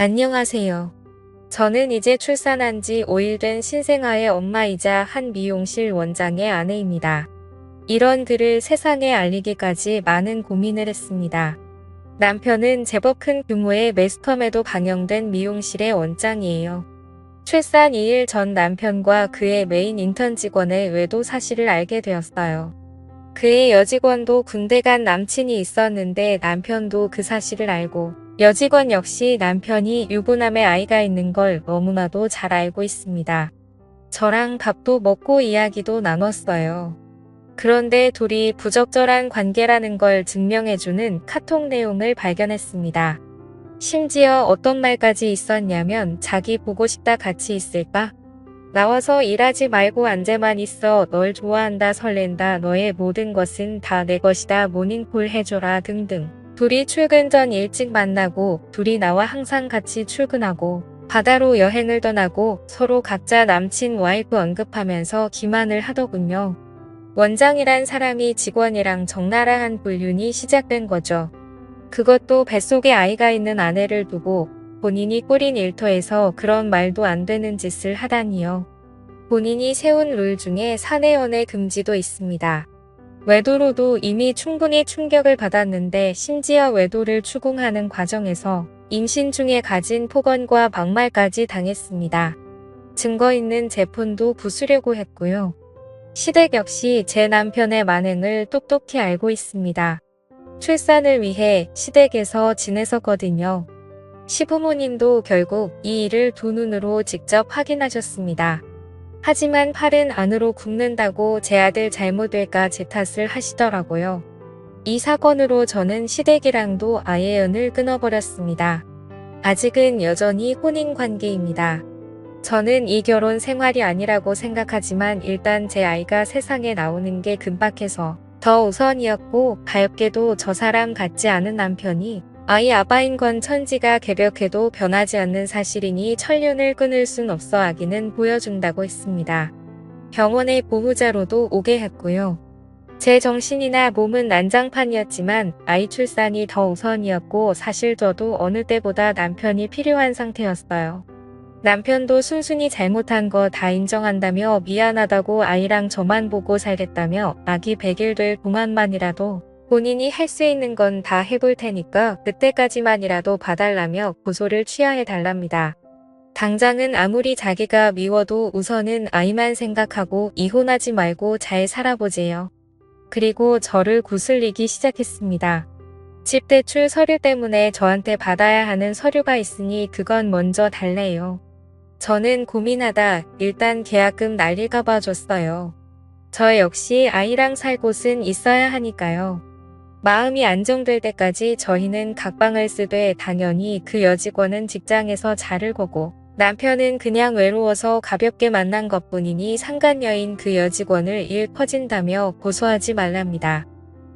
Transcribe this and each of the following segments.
안녕하세요. 저는 이제 출산한 지 5일 된 신생아의 엄마이자 한 미용실 원장의 아내입니다. 이런 글을 세상에 알리기까지 많은 고민을 했습니다. 남편은 제법 큰 규모의 매스컴에도 방영된 미용실의 원장이에요. 출산 2일 전 남편과 그의 메인 인턴 직원의 외도 사실을 알게 되었어요. 그의 여직원도 군대 간 남친이 있었는데 남편도 그 사실을 알고 여직원 역시 남편이 유부남의 아이가 있는 걸 너무나도 잘 알고 있습니다. 저랑 밥도 먹고 이야기도 나눴어요. 그런데 둘이 부적절한 관계라는 걸 증명해주는 카톡 내용을 발견했습니다. 심지어 어떤 말까지 있었냐면 자기 보고 싶다 같이 있을까? 나와서 일하지 말고 앉아만 있어 널 좋아한다 설렌다 너의 모든 것은 다 내 것이다 모닝콜 해줘라 등등. 둘이 출근 전 일찍 만나고 둘이 나와 항상 같이 출근하고 바다로 여행을 떠나고 서로 각자 남친 와이프 언급하면서 기만을 하더군요. 원장이란 사람이 직원이랑 적나라한 불륜이 시작된 거죠. 그것도 뱃속에 아이가 있는 아내를 두고 본인이 꾸린 일터에서 그런 말도 안 되는 짓을 하다니요. 본인이 세운 룰 중에 사내연애 금지도 있습니다. 외도로도 이미 충분히 충격을 받았는데 심지어 외도를 추궁하는 과정에서 임신 중에 가진 폭언과 막말까지 당했습니다. 증거 있는 제 폰도 부수려고 했고요. 시댁 역시 제 남편의 만행을 똑똑히 알고 있습니다. 출산을 위해 시댁에서 지냈었거든요. 시부모님도 결국 이 일을 두 눈으로 직접 확인하셨습니다. 하지만 팔은 안으로 굽는다고 제 아들 잘못될까 제 탓을 하시더라고요. 이 사건으로 저는 시댁이랑도 아예 연을 끊어버렸습니다. 아직은 여전히 혼인 관계입니다. 저는 이 결혼 생활이 아니라고 생각하지만 일단 제 아이가 세상에 나오는 게 금박해서 더 우선이었고 가엾게도 저 사람 같지 않은 남편이 아이 아빠인 건 천지가 개벽해도 변하지 않는 사실이니 천륜을 끊을 순 없어 아기는 보여준다고 했습니다. 병원의 보호자로도 오게 했고요. 제 정신이나 몸은 난장판이었지만 아이 출산이 더 우선이었고 사실 저도 어느 때보다 남편이 필요한 상태였어요. 남편도 순순히 잘못한 거 다 인정한다며 미안하다고 아이랑 저만 보고 살겠다며 아기 100일 될 동안만이라도 본인이 할 수 있는 건 다 해볼 테니까 그때까지만이라도 봐달라며 고소를 취하해 달랍니다. 당장은 아무리 자기가 미워도 우선은 아이만 생각하고 이혼하지 말고 잘 살아보재요. 그리고 저를 구슬리기 시작했습니다. 집 대출 서류 때문에 저한테 받아야 하는 서류가 있으니 그건 먼저 달래요. 저는 고민하다 일단 계약금 날릴까 봐 줬어요. 저 역시 아이랑 살 곳은 있어야 하니까요. 마음이 안정될 때까지 저희는 각방을 쓰되 당연히 그 여직원은 직장에서 자를 거고 남편은 그냥 외로워서 가볍게 만난 것뿐이니 상간녀인 그 여직원을 일 퍼진다며 고소하지 말랍니다.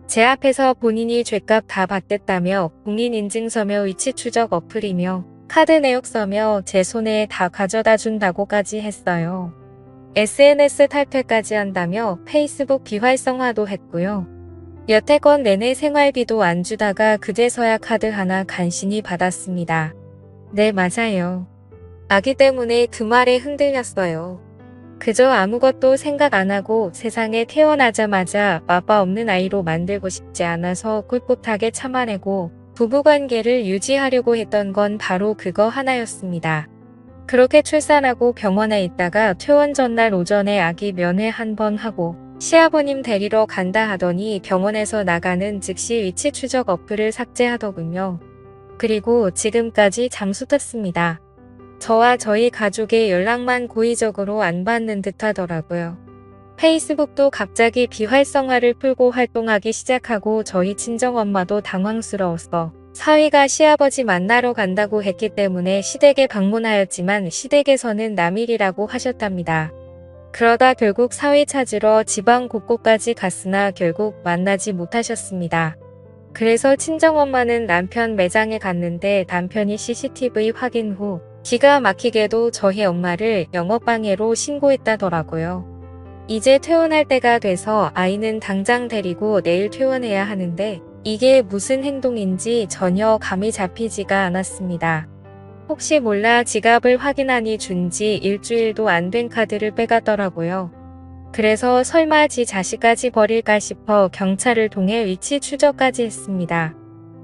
제 앞에서 본인이 죄값 다 받겠다며 공인인증서며 위치 추적 어플이며 카드 내역서며 제 손에 다 가져다 준다고까지 했어요. SNS 탈퇴까지 한다며 페이스북 비활성화도 했고요. 여태껏 내내 생활비도 안 주다가 그제서야 카드 하나 간신히 받았습니다. 네, 맞아요. 아기 때문에 그 말에 흔들렸어요. 그저 아무것도 생각 안 하고 세상에 태어나자마자 아빠 없는 아이로 만들고 싶지 않아서 꿋꿋하게 참아내고 부부관계를 유지하려고 했던 건 바로 그거 하나였습니다. 그렇게 출산하고 병원에 있다가 퇴원 전날 오전에 아기 면회 한 번 하고 시아버님 데리러 간다 하더니 병원에서 나가는 즉시 위치 추적 어플을 삭제하더군요. 그리고 지금까지 잠수 탔습니다. 저와 저희 가족의 연락만 고의적으로 안 받는 듯 하더라고요. 페이스북도 갑자기 비활성화를 풀고 활동하기 시작하고 저희 친정엄마도 당황스러웠어. 사위가 시아버지 만나러 간다고 했기 때문에 시댁에 방문하였지만 시댁에서는 남일이라고 하셨답니다. 그러다 결국 사위 찾으러 지방 곳곳까지 갔으나 결국 만나지 못하셨습니다. 그래서 친정엄마는 남편 매장에 갔는데 남편이 CCTV 확인 후 기가 막히게도 저희 엄마를 영업방해로 신고했다더라고요. 이제 퇴원할 때가 돼서 아이는 당장 데리고 내일 퇴원해야 하는데 이게 무슨 행동인지 전혀 감이 잡히지가 않았습니다. 혹시 몰라 지갑을 확인하니 준지 일주일도 안 된 카드를 빼갔더라고요. 그래서 설마 지 자식까지 버릴까 싶어 경찰을 통해 위치 추적까지 했습니다.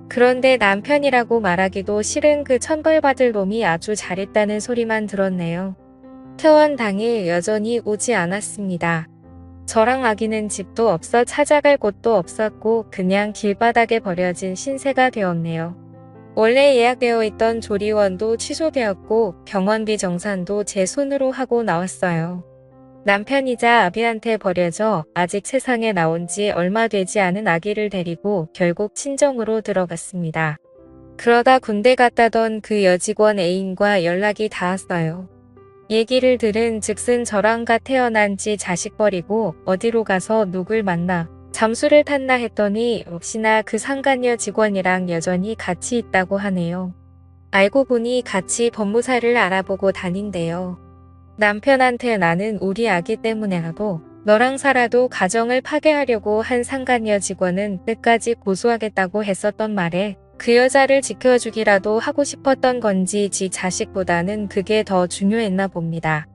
그런데 남편이라고 말하기도 싫은 그 천벌받을 놈이 아주 잘했다는 소리만 들었네요. 퇴원 당일 여전히 오지 않았습니다. 저랑 아기는 집도 없어 찾아갈 곳도 없었고 그냥 길바닥에 버려진 신세가 되었네요. 원래 예약되어 있던 조리원도 취소되었고 병원비 정산도 제 손으로 하고 나왔어요. 남편이자 아비한테 버려져 아직 세상에 나온 지 얼마 되지 않은 아기를 데리고 결국 친정으로 들어갔습니다. 그러다 군대 갔다던 그 여직원 애인과 연락이 닿았어요. 얘기를 들은 즉슨 저랑가 태어난 지 자식 버리고 어디로 가서 누굴 만나 잠수를 탔나 했더니 역시나 그 상간녀 직원이랑 여전히 같이 있다고 하네요. 알고 보니 같이 법무사를 알아보고 다닌대요. 남편한테 나는 우리 아기 때문에라도 너랑 살아도 가정을 파괴하려고 한 상간녀 직원은 끝까지 고소하겠다고 했었던 말에 그 여자를 지켜주기라도 하고 싶었던 건지 지 자식보다는 그게 더 중요했나 봅니다.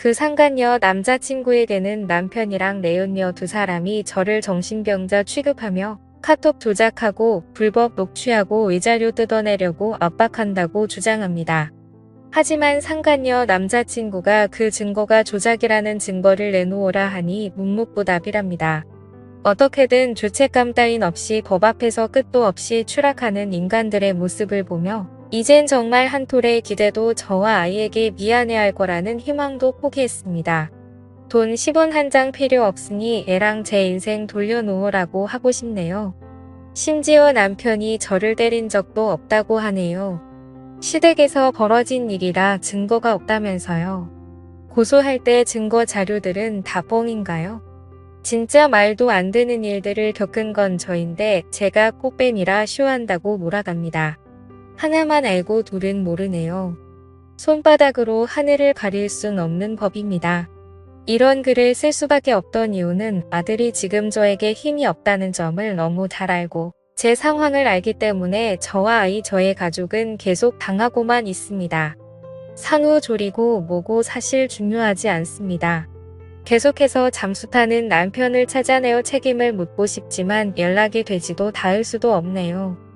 그 상간녀 남자친구에게는 남편이랑 내연녀 두 사람이 저를 정신병자 취급하며 카톡 조작하고 불법 녹취하고 위자료 뜯어내려고 압박한다고 주장합니다. 하지만 상간녀 남자친구가 그 증거가 조작이라는 증거를 내놓으라 하니 묵묵부답이랍니다. 어떻게든 죄책감 따윈 없이 법 앞에서 끝도 없이 추락하는 인간들의 모습을 보며 이젠 정말 한 톨의 기대도 저와 아이에게 미안해할 거라는 희망도 포기했습니다. 돈 10원 한 장 필요 없으니 애랑 제 인생 돌려놓으라고 하고 싶네요. 심지어 남편이 저를 때린 적도 없다고 하네요. 시댁에서 벌어진 일이라 증거가 없다면서요. 고소할 때 증거 자료들은 다 뻥인가요? 진짜 말도 안 되는 일들을 겪은 건 저인데 제가 꽃뱀이라 쇼한다고 몰아갑니다. 하나만 알고 둘은 모르네요. 손바닥으로 하늘을 가릴 순 없는 법입니다. 이런 글을 쓸 수밖에 없던 이유는 아들이 지금 저에게 힘이 없다는 점을 너무 잘 알고 제 상황을 알기 때문에 저와 아이 저의 가족은 계속 당하고만 있습니다. 상우조리고 뭐고 사실 중요하지 않습니다. 계속해서 잠수 타는 남편을 찾아내어 책임을 묻고 싶지만 연락이 되지도 닿을 수도 없네요.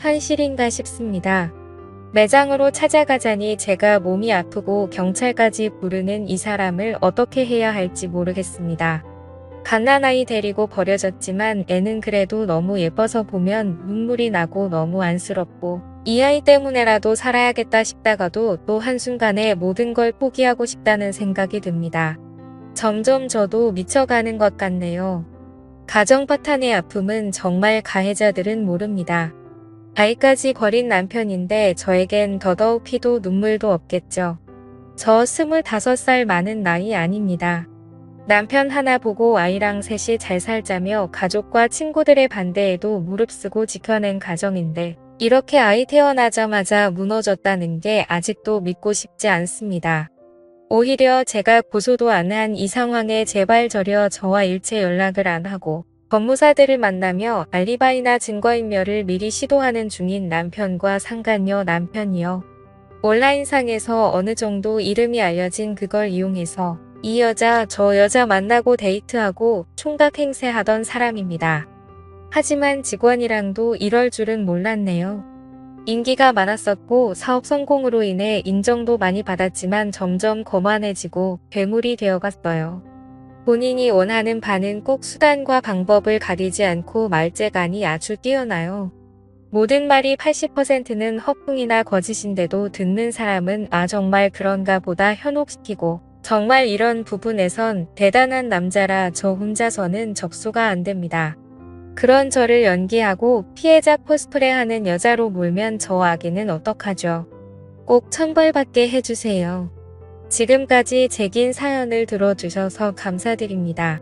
현실인가 싶습니다. 매장으로 찾아가자니 제가 몸이 아프고 경찰까지 부르는 이 사람을 어떻게 해야 할지 모르겠습니다. 갓난아이 데리고 버려졌지만 애는 그래도 너무 예뻐서 보면 눈물이 나고 너무 안쓰럽고 이 아이 때문에라도 살아야겠다 싶다가도 또 한순간에 모든 걸 포기하고 싶다는 생각이 듭니다. 점점 저도 미쳐가는 것 같네요. 가정 파탄의 아픔은 정말 가해자들은 모릅니다. 아이까지 버린 남편인데 저에겐 더더욱 피도 눈물도 없겠죠. 저 25살 많은 나이 아닙니다. 남편 하나 보고 아이랑 셋이 잘 살자며 가족과 친구들의 반대에도 무릅쓰고 지켜낸 가정인데 이렇게 아이 태어나자마자 무너졌다는 게 아직도 믿고 싶지 않습니다. 오히려 제가 고소도 안 한 이 상황에 제발 저려 저와 일체 연락을 안 하고 법무사들을 만나며 알리바이나 증거인멸을 미리 시도하는 중인 남편과 상간녀 남편이요. 온라인상에서 어느 정도 이름이 알려진 그걸 이용해서 이 여자 저 여자 만나고 데이트하고 총각 행세하던 사람입니다. 하지만 직원이랑도 이럴 줄은 몰랐네요. 인기가 많았었고 사업 성공으로 인해 인정도 많이 받았지만 점점 거만해지고 괴물이 되어갔어요. 본인이 원하는 바는 꼭 수단과 방법을 가리지 않고 말재간이 아주 뛰어나요. 모든 말이 80%는 허풍이나 거짓인데도 듣는 사람은 아 정말 그런가 보다 현혹시키고 정말 이런 부분에선 대단한 남자라 저 혼자서는 접수가 안 됩니다. 그런 저를 연기하고 피해자 코스프레 하는 여자로 몰면 저 아기는 어떡하죠? 꼭 천벌받게 해주세요. 지금까지 제 긴 사연을 들어주셔서 감사드립니다.